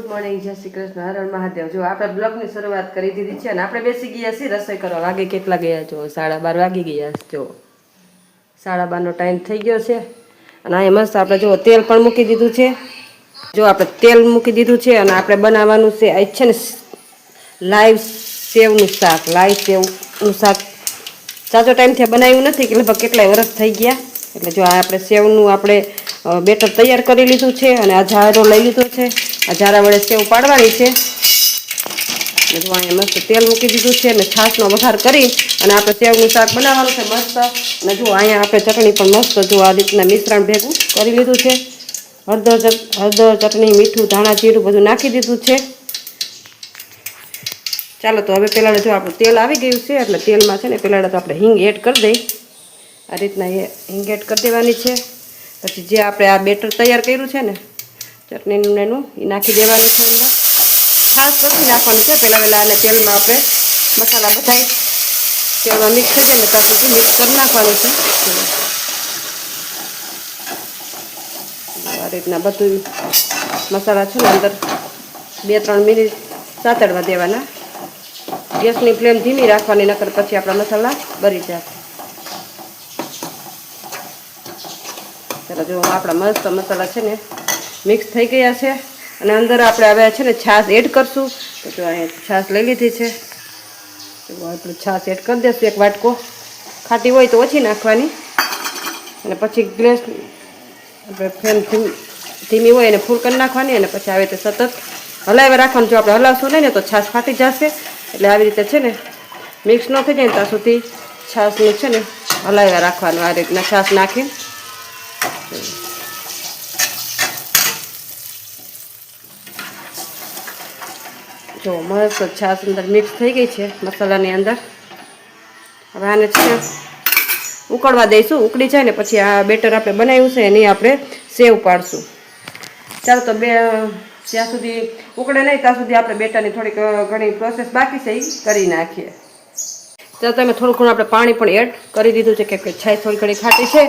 Good morning, જય શ્રી કૃષ્ણ, હરણ મહાદેવ. જો આપણે બ્લોગની શરૂઆત કરી દીધી છે અને આપણે બેસી ગયા છીએ, રસોઈ કરવા. વાગે કેટલા ગયા જો સાડા બાર વાગી ગયા જો. સાડા બારનો ટાઈમ થઈ ગયો છે. અને અહીંયા મસ્ત આપણે જો તેલ પણ મૂકી દીધું છે. જો આપણે તેલ મૂકી દીધું છે અને આપણે બનાવવાનું છે, આ છે ને લાઈવ સેવનું શાક. લાઈવ સેવનું શાક. સાચો ટાઈમથી બનાવ્યું નથી, કે લગભગ કેટલાય વરસ થઈ ગયા. એટલે જો આ આપણે સેવનું આપણે બેટર તૈયાર કરી લીધું છે અને આ જારો લઈ લીધો છે. આ જારા વડે સેવ પાડવાની છે. જો અહીંયા મસ્ત તેલ મૂકી દીધું છે અને છાશનો વઘાર કરી અને આપણે સેવનું શાક બનાવવાનું છે મસ્ત. અને જો અહીંયા આપણે ચટણી પણ મસ્ત જો આ રીતના મિશ્રણ ભેગું કરી લીધું છે. હળદર હળદર ચટણી, મીઠું, ધાણા, જીરું બધું નાખી દીધું છે. ચાલો તો હવે પહેલાં જો આપણું તેલ આવી ગયું છે એટલે તેલમાં છે ને પહેલાં તો આપણે હિંગ એડ કરી દઈ. આ રીતના હિંગ એડ કરી દેવાની છે. પછી જે આપણે આ બેટર તૈયાર કર્યું છે ને, ચટણીનું એનું એ નાખી દેવાનું છે અંદર. ખાસ નથી નાખવાનું છે. પહેલાં પહેલાં અને તેલમાં આપણે મસાલા બધાય તેલમાં મિક્સ થઈ જાય ને ત્યાં સુધી મિક્સ કરી નાખવાનું છે, આ રીતના બધું મસાલા છે ને અંદર બે ત્રણ મિનિટ સાતડવા દેવાના. ગેસની ફ્લેમ ધીમી રાખવાની, નકર પછી આપણા મસાલા બરી જાય. ચાલો જો આપણા મસ્ત મસાલા છે ને મિક્સ થઈ ગયા છે અને અંદર આપણે હવે છે ને છાશ એડ કરશું. તો જો અહીંયા છાશ લઈ લીધી છે. તો આપણે છાશ એડ કરી દઈશું એક વાટકો. ખાટી હોય તો ઓછી નાખવાની. અને પછી ગ્લેસ આપણે ફેન ધીમ- હોય એને ફૂલ કરી નાખવાની અને પછી આવી રીતે સતત હલાવ્યા રાખવાનું. જો આપણે હલાવશું નહીં ને તો છાશ ફાટી જશે. એટલે આવી રીતે છે ને મિક્સ ન થઈ જાય ને ત્યાં સુધી છાશનું છે ને હલાવ્યા રાખવાનું. આ રીતના છાશ નાખી જો, મસ્ત છાશ અંદર મિક્સ થઈ ગઈ છે મસાલાની અંદર. હવે આને છે ઉકળવા દઈશું. ઉકળી જાય ને પછી આ બેટર આપણે બનાવ્યું છે એની આપણે સેવ પાડશું. ચાલો તો બે, જ્યાં સુધી ઉકળે નહીં, ત્યાં સુધી આપણે બેટરની થોડીક ઘણી પ્રોસેસ બાકી છે એ કરી નાખીએ. તો તમે થોડું ઘણું આપણે પાણી પણ એડ કરી દીધું છે કે છાશ થોડી ઘણી ખાટી છે.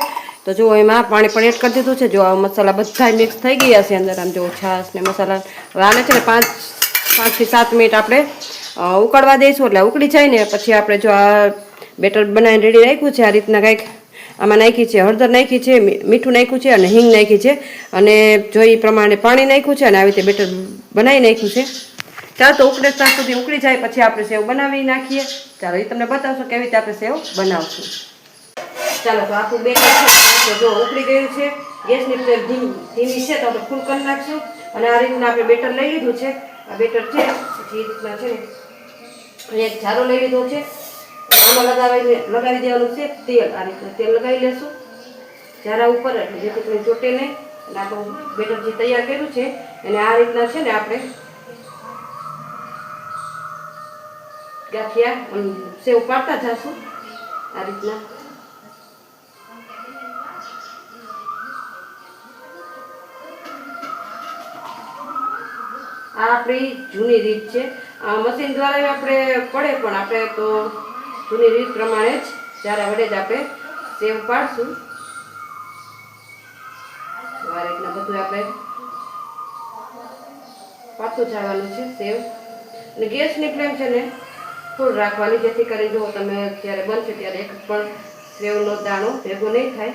તો જો એમાં પાણી પણ એડ કરી દીધું છે. જો આ મસાલા બધા મિક્સ થઈ ગયા છે અંદર. આમ જો છાશ ને મસાલા આને છે ને પાંચ પાંચથી સાત મિનિટ આપણે ઉકળવા દઈશું. એટલે ઉકળી જાય ને પછી આપણે જો આ બેટર બનાવીને રેડી રાખ્યું છે. આ રીતના કંઈક આમાં નાખી છે, હળદર નાખી છે મીઠું નાખ્યું છે અને હિંગ નાખી છે. અને જો એ પ્રમાણે પાણી નાખ્યું છે અને આવી રીતે બેટર બનાવી નાખ્યું છે. ચાલો તો ઉકળે ત્યાં સુધી ઉકળી જાય. પછી આપણે સેવ બનાવી નાખીએ. ચાલો એ તમને બતાવશો કેવી રીતે આપણે સેવ બનાવશું. ચાલો, તો આખું બેટર છે જો ઉકળી ગયું છે. ગેસની ફ્લેમ ધીમી ધીમી છે, તો આપણે ફૂલ કરી નાખશું. અને આ રીતના આપણે બેટર લઈ લીધું છે. આ બેટર છે, પછી રીતના છે ને એક ઝારો લઈ લીધો છે. આમાં લગાવી લગાવી દેવાનું છે, તેલ. આ રીતના તેલ લગાવી લેશું. ઝારા ઉપર એટલે જેથી કોઈ ચોટે નહીં. અને આપણું બેટર જે તૈયાર કર્યું છે, એને આ રીતના છે ને આપણે ગાંઠિયા સેવ પાડતા જશું. આ રીતના. આ આપણી જૂની રીત છે. આ મશીન દ્વારા આપણે પડે પણ આપણે તો જૂની રીત પ્રમાણે જ જ્યારે વડે જ આપણે સેવ પાડશું. આ રીતના બધું આપણે પાછું જવાનું છે સેવ. અને ગેસની ફ્લેમ છે ને ફૂલ રાખવાની, જેથી કરી જો તમે જ્યારે બનશે ત્યારે એક પણ સેવનો દાણો ભેગો નહીં થાય.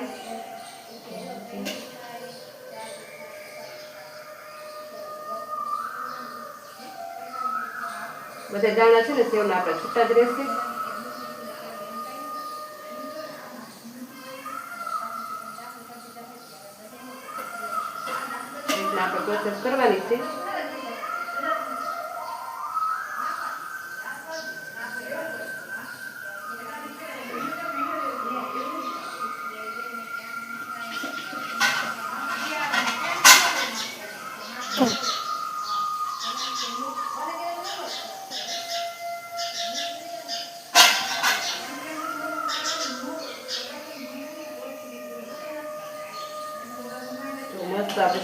બધા દાણા છે ને સેવના આપણે છૂટા જ રહેશે. આપણે પ્રોસેસ કરવાની છે. તો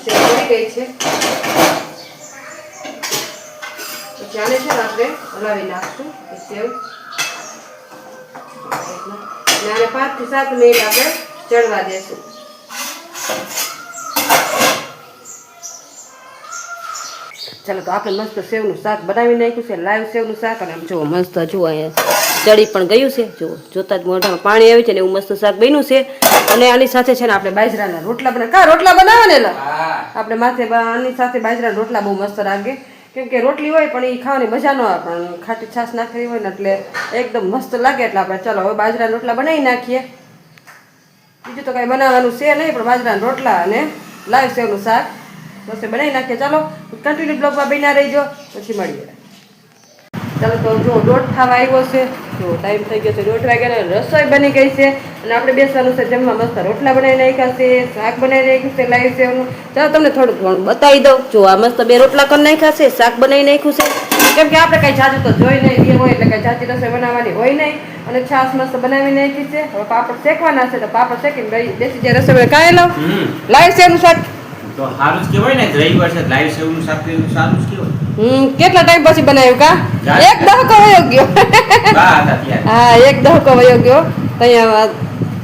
સેવ ગઈ છે? પછી આને છે આપણે? હલાવી નાખશું. એ સેવ. અને આને પાંચથી સાત મિનિટ આપણે ચડવા દેશું. ચાલો તો આપણે મસ્ત સેવનું શાક બનાવી નાખ્યું છે, લાઈવ સેવનું શાક અને આમ જુઓ મસ્ત જુઓ અહીંયા. ચડી પણ ગયું છે. જુઓ જોતા જ મોઢામાં પાણી આવ્યું છે ને એવું મસ્ત શાક બન્યું છે. અને આની સાથે છે ને આપણે બાજરાના રોટલા બના કા રોટલા બનાવે ને આપણે માથે આની સાથે બાજરાના રોટલા બહુ મસ્ત લાગે કેમ કે રોટલી હોય પણ એ ખાવાની મજા ન આવે પણ ખાટી છાશ નાખેલી હોય ને એટલે એકદમ મસ્ત લાગે. એટલે આપણે ચાલો હવે બાજરાના રોટલા બનાવી નાખીએ. બીજું તો કાંઈ બનાવવાનું છે નહીં પણ બાજરાના રોટલા અને લાઈવ સેવનું શાક. બસ બનાવી નાખીએ. ચાલો કન્ટિન્યુ બ્લોગમાં બન્યા રહીજો. પછી મળીએ. ચાલો તો જો દોઢ થવા આવ્યો છે જો ટાઈમ થઈ ગયો છે દોઢ વાગ્યાનો રસોઈ બની ગઈ છે. અને આપણે બેસવાનું છે જમવા મસ્ત રોટલા બનાવી નાખ્યા છે શાક બનાવી નાખ્યું છે લાઈવ છે ચાલો તમને થોડુંક ઘણું બતાવી દઉં. જો આ મસ્ત બે રોટલા કરી નાખ્યા છે શાક બનાવી નાખ્યું છે. કેમ કે આપણે કંઈ જાજુ તો જોઈ નહીં એ હોય એટલે કંઈ જાતી રસોઈ બનાવવાની હોય નહીં. અને છાશ મસ્ત બનાવી નાખી છે. હવે પાપડ શેકવાના છે તો પાપડ શેકીને બેસી જાય રસોઈ કાંઈ લઉં હમ. લાઈવ સેવનું શાક. તો સારું જ કહેવાય ને રવિવાર છે લાઈવ સેવનું શાક સારું જ કહેવાય. હમ કેટલા ટાઈમ પછી બનાવ્યું કા? એક દહકો વયો ગયો. હા એક દહકો વયો ગયો. ત્યાં અહીંયા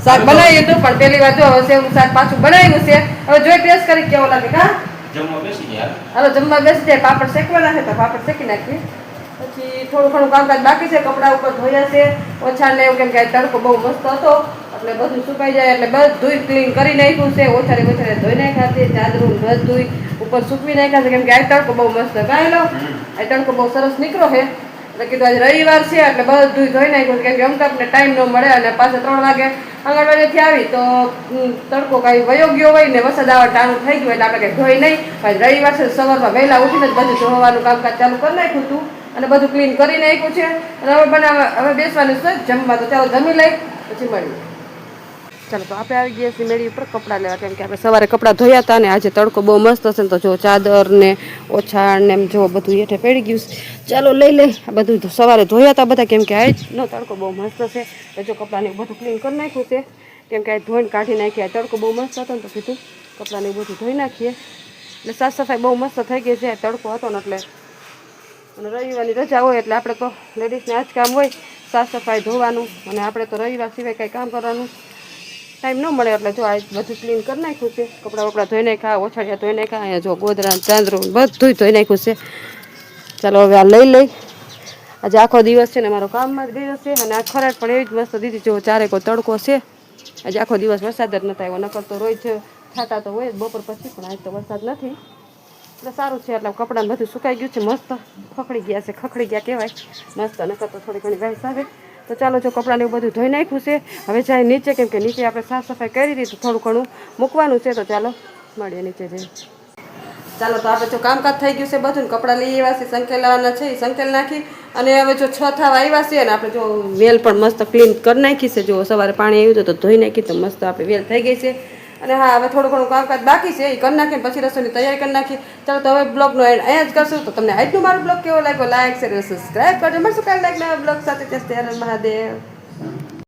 શાક બનાવ્યું હતું પણ પેલી વાર જો હવે સેવનું શાક પાછું બનાવ્યું છે. હવે જોઈ ટેસ્ટ કરી કેવો લાગે કા? જમવા બેસી જાય હાલો જમવા બેસી જાય પાપડ શેકવાના છે તો પાપડ શેકી નાખીએ. પછી થોડું ઘણું કામકાજ બાકી છે કપડા ઉપર ધોયા છે. ઓછા ને એવું કેમ કે તડકો બહુ મસ્ત હતો. એટલે બધું સુકાઈ જાય એટલે બધું ક્લીન કરી નાખ્યું છે. ઓછારે ઓછારે ધોઈ નાખ્યા છે ચાદરું બધું ઉપર સૂકવી નાખ્યા છે. કેમ કે આ તડકો બહુ મસ્ત કાંઈ આ તડકો બહુ સરસ નીકળો છે. એટલે કીધું આજે રવિવાર છે, એટલે બધું ધોઈ નાખ્યું કેમ કે આપણે ટાઈમ ન મળે અને પાછા ત્રણ વાગે આંગણવાડીથી આવી તો તડકો કાંઈ વયો ગયો હોય ને વરસાદ આવવા ટાણું થઈ ગયું એટલે આપણે કંઈ ધોઈ નહીં. પછી રવિવાર છે, સવારમાં વહેલા ઉઠીને બધું ધોવાનું કામકાજ ચાલુ કરી નાખ્યું હતું અને બધું ક્લીન કરી નાખ્યું છે. અને હવે બનાવવા, હવે બેસવાનું છે, જમવા તો ચાલો જમી લઈ પછી મળીએ. ચાલો, તો આપણે આવી ગયા છીએ મેળી ઉપર કપડાં લેવા, કેમ કે આપણે સવારે કપડાં ધોયા હતા ને આજે તડકો બહુ મસ્ત હશે ને તો જો ચાદર ને ઓછાણ ને એમ જો બધું હેઠે પડી ગયું ચાલો, લઈ લઈ, આ બધું સવારે ધોયા હતા બધા, કેમ કે આજનો તડકો બહુ મસ્ત છે જો કપડાંને બધું ક્લીન કરી નાખ્યું છે. કેમ કે ધોઈને કાઢી નાખીએ આ તડકો બહુ મસ્ત હતો ને તો કીધું કપડાંને બધું ધોઈ નાખીએ. એટલે સાફ સફાઈ બહુ મસ્ત થઈ ગઈ છે તડકો હતો ને એટલે. અને રવિવારની રજા હોય એટલે આપણે તો લેડીઝને આ જ કામ હોય, સાફ સફાઈ ધોવાનું, અને આપણે તો રવિવાર સિવાય કાંઈ કામ કરવાનું. ટાઈમ ન મળે એટલે જો આ બધું ક્લીન કરી નાખ્યું છે, કપડાં બપડા ધોઈ નાખ્યા ઓછાડિયા ધોઈ નાખ્યા, અહીંયા જો ગોદરા, ચાંદરું બધું ધોઈ નાખ્યું છે. ચાલો હવે આ લઈ લઈ. આજે આખો દિવસ છે ને મારો કામમાં જ ગયો છે અને આ ખરાટ પણ એવી જ મસ્ત દીધી જો ચારેકો તડકો છે. આજે આખો દિવસ વરસાદ જ નતા આવ્યો, નકર તો રોજ થતા તો હોય બપોર પછી, પણ આજ તો વરસાદ નથી. એટલે સારું છે, એટલે કપડાં બધું સુકાઈ ગયું છે, મસ્ત ખખડી ગયા છે, ખખડી ગયા કહેવાય. મસ્ત, નકર તો થોડી ઘણી વાઈસ આવે. તો ચાલો જો કપડાને એવું બધું ધોઈ નાખ્યું છે. હવે જાય નીચે, કેમ કે નીચે આપણે સાફ સફાઈ કરી દીધું થોડું ઘણું મૂકવાનું છે. તો ચાલો, મળીએ નીચે જઈએ ચાલો, તો આપણે જો કામકાજ થઈ ગયું છે બધું કપડાં લઈ આવ્યા છે સંકેલ લાવવાના છે, એ સંકેલ નાખી અને હવે જો છ થાવ આવ્યા છે ને આપણે જો વેલ પણ મસ્ત ક્લીન કરી નાખી છે. જો સવારે પાણી આવ્યું તો ધોઈ નાખી તો મસ્ત આપણે વેલ થઈ ગઈ છે. અને હા, હવે થોડું ઘણું કામકાજ બાકી છે, એ કરી નાખીને પછી રસોઈની તૈયારી કરી નાખી. ચાલો, તો હવે બ્લોગનો એન્ડ અહીંયા જ કરશું. તો તમને આજનું મારું બ્લોગ કેવો લાગ્યો? લાઈક શેર સબસ્ક્રાઈબ કરજો. મળશું કાલે લાઈક બ્લોગ સાથે. ત્યાં મહાદેવ.